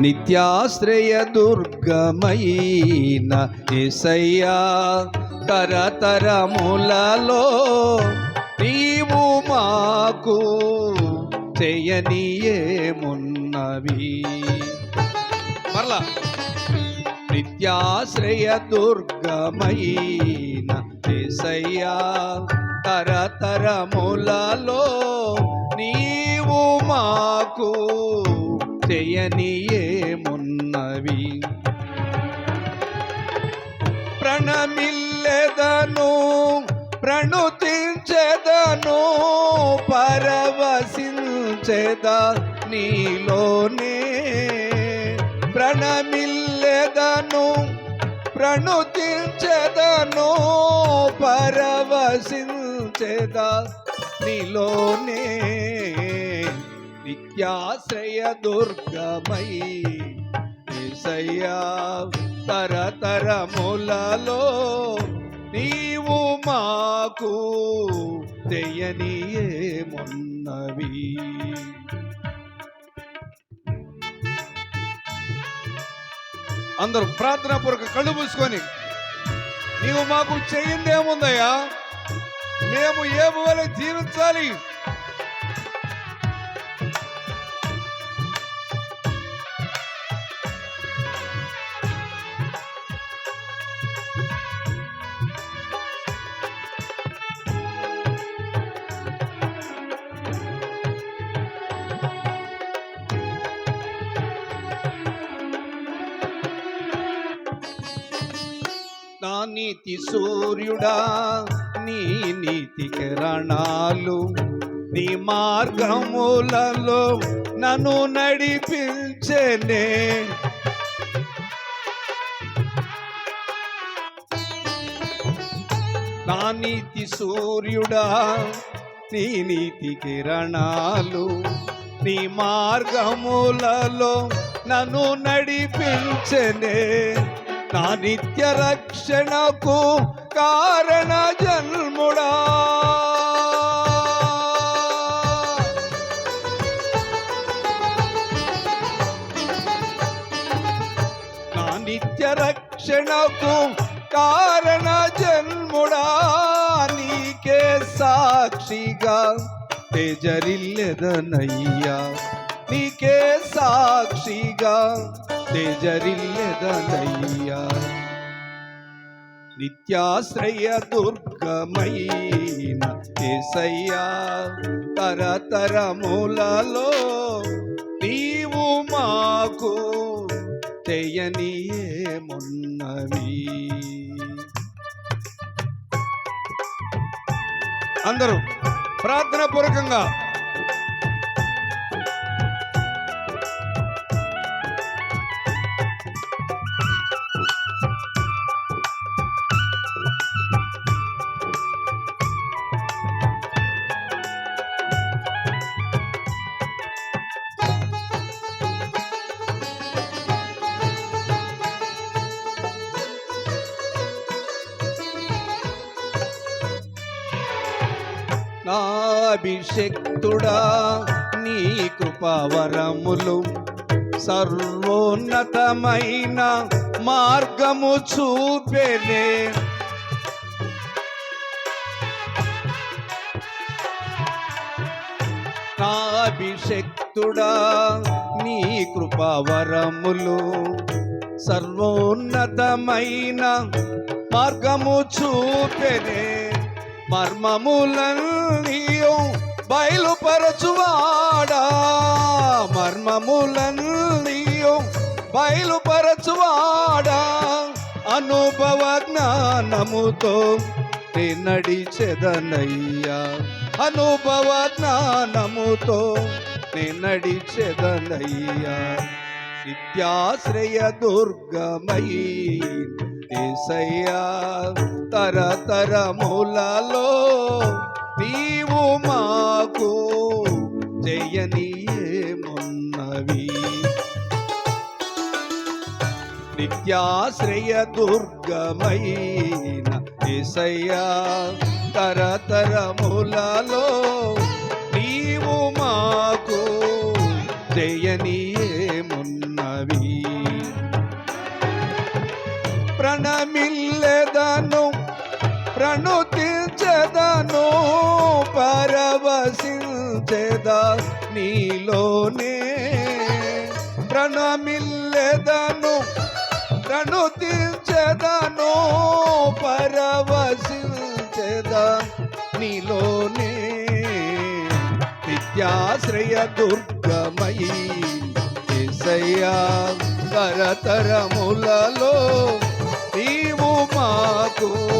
నిత్యాశ్రయ దుర్గమైన ఎసయ్యా తరతరములలో నీవు మాకు చేయనియేమున్నవి. మరలా నిత్యాశ్రయ దుర్గమైన ఎసయ్యా తరతరములలో నీవు మాకు చేయనియేమున్నవి. ప్రణమిల్లెదను ప్రణుతించెదను పరవశించెద నీలోనే. ప్రణమిల్లెదను ప్రణుతించెదను పరవశించెద నీలోనే. నిత్యాశ్రయ దుర్గమై ఏసయ్యా తరతరములలో నీవు మాకు తెయనియేమున్నవి అందరూ ప్రార్థన పూర్వక కళ్ళు మూసుకొని నీవు మాకు చేయిందేముందయ్యా? మేము ఏ వల్ల జీవించాలి? నా నీతి సూర్యుడా నీ నీతి కిరణాలు. నీ మార్గములలో నన్ను నడిపించనే. నా నీతి సూర్యుడా నీ నీతి కిరణాలు. నీ మార్గములలో నన్ను నడిపించనే. నా నిత్య రక్షణకు కారణ జన్ముడా. నా నిత్య రక్షణకు కారణ జన్ముడా. నీకే సాక్షిగా తేజరిల్లెదనయ్యా. నీకే సాక్షిగా తేజరిల్లెదనయ్యా. నిత్యాశ్రయ దుర్గమైన ఏసయ్యా తరతరములలో నీవు మాకు చేయనియేమున్నవి అందరూ ప్రార్థన పూర్వకంగా నా అభిషక్తుడా నీ కృపావరములు సర్వోన్నతమైన మార్గము చూపెనే. నా అభిషక్తుడా నీ కృపావరములు సర్వోన్నతమైన మార్గము చూపెనే. మర్మములన్నీయు బయలుపరచువాడా? మర్మములన్నీయు బయలుపరచువాడా? అనుభవ జ్ఞానముతో నడిచెదనయ్యా అనుభవ జ్ఞానముతో నడిచెదనయ్యా విద్యాశ్రయ దుర్గమయీ ఏసయ్యా తరతరములలో నీవు మాకు జయనీయమున్నవి నిత్యాశ్రయ దుర్గమైన ఏసయ్యా. తరతరములలో నీవు మాకు జయనీయమున్నవి ప్రణమిల్లెదను ప్రణుతించెదను పరవశించెదా నీలోనే. ప్రణమిల్లెదను ప్రణుతించెదను పరవశించెదా నీలోనే. విద్యాశ్రయ దుర్గమయీ ఏసయ్యా తరతరములలో నీవు మాకు దయనియేమున్నా